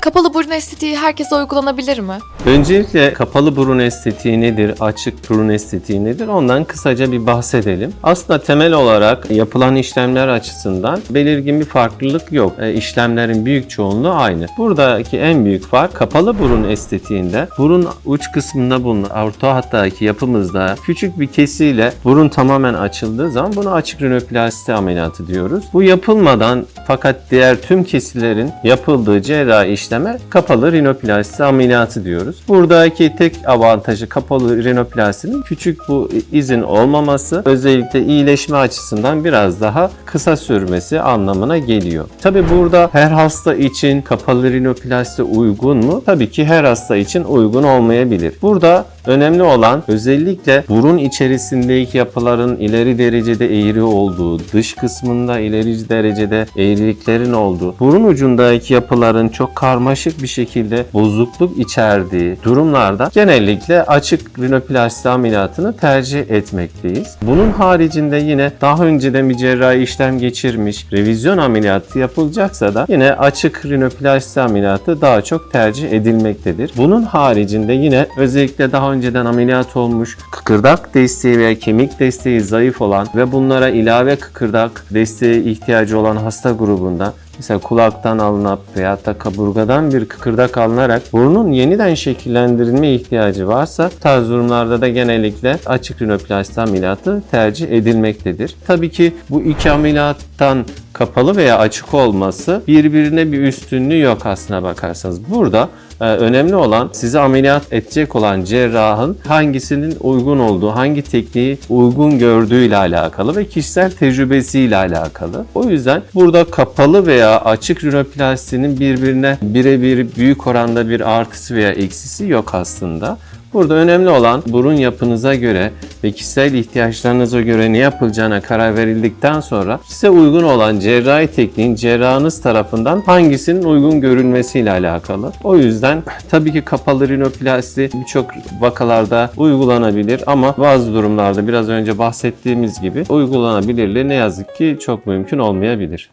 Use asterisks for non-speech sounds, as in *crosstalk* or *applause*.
Kapalı burun estetiği herkese uygulanabilir mi? Öncelikle kapalı burun estetiği nedir, açık burun estetiği nedir ondan kısaca bir bahsedelim. Aslında temel olarak yapılan işlemler açısından belirgin bir farklılık yok. E, işlemlerin büyük çoğunluğu aynı. Buradaki en büyük fark kapalı burun estetiğinde burun uç kısmında bulunan orta hattaki yapımızda küçük bir kesiyle burun tamamen açıldığı zaman buna açık rinoplasti ameliyatı diyoruz. Bu yapılmadan fakat diğer tüm kesilerin yapıldığı cerrahi işleme kapalı rinoplasti ameliyatı diyoruz. Buradaki tek avantajı kapalı rinoplastinin küçük bu izin olmaması özellikle iyileşme açısından biraz daha kısa sürmesi anlamına geliyor. Tabi burada her hasta için kapalı rinoplasti uygun mu? Tabii ki her hasta için uygun olmayabilir. Burada önemli olan özellikle burun içerisindeki yapıların ileri derecede eğri olduğu, dış kısmında ileri derecede eğriliklerin olduğu, burun ucundaki yapıların çok karmaşık bir şekilde bozukluk içerdiği durumlarda genellikle açık rinoplasti ameliyatını tercih etmekteyiz. Bunun haricinde yine daha önceden bir cerrahi işlem geçirmiş, revizyon ameliyatı yapılacaksa da yine açık rinoplasti ameliyatı daha çok tercih edilmektedir. Bunun haricinde yine özellikle daha önceden ameliyat olmuş, kıkırdak desteği veya kemik desteği zayıf olan ve bunlara ilave kıkırdak desteği ihtiyacı olan hasta grubunda Mesela kulaktan alınıp veyahut da kaburgadan bir kıkırdak alınarak burnun yeniden şekillendirilme ihtiyacı varsa tarz durumlarda da genellikle açık rinoplasti ameliyatı tercih edilmektedir. Tabii ki bu iki ameliyattan kapalı veya açık olması birbirine bir üstünlüğü yok aslına bakarsanız. Burada önemli olan sizi ameliyat edecek olan cerrahın hangisinin uygun olduğu, hangi tekniği uygun gördüğü ile alakalı ve kişisel tecrübesiyle alakalı. O yüzden burada kapalı veya açık rinoplastinin birbirine birebir büyük oranda bir artısı veya eksisi yok aslında. Burada önemli olan burun yapınıza göre ve kişisel ihtiyaçlarınıza göre ne yapılacağına karar verildikten sonra size uygun olan cerrahi tekniğin cerrahınız tarafından hangisinin uygun görülmesiyle alakalı. O yüzden *laughs* tabii ki kapalı rinoplasti birçok vakalarda uygulanabilir ama bazı durumlarda biraz önce bahsettiğimiz gibi uygulanabilirliği ne yazık ki çok mümkün olmayabilir.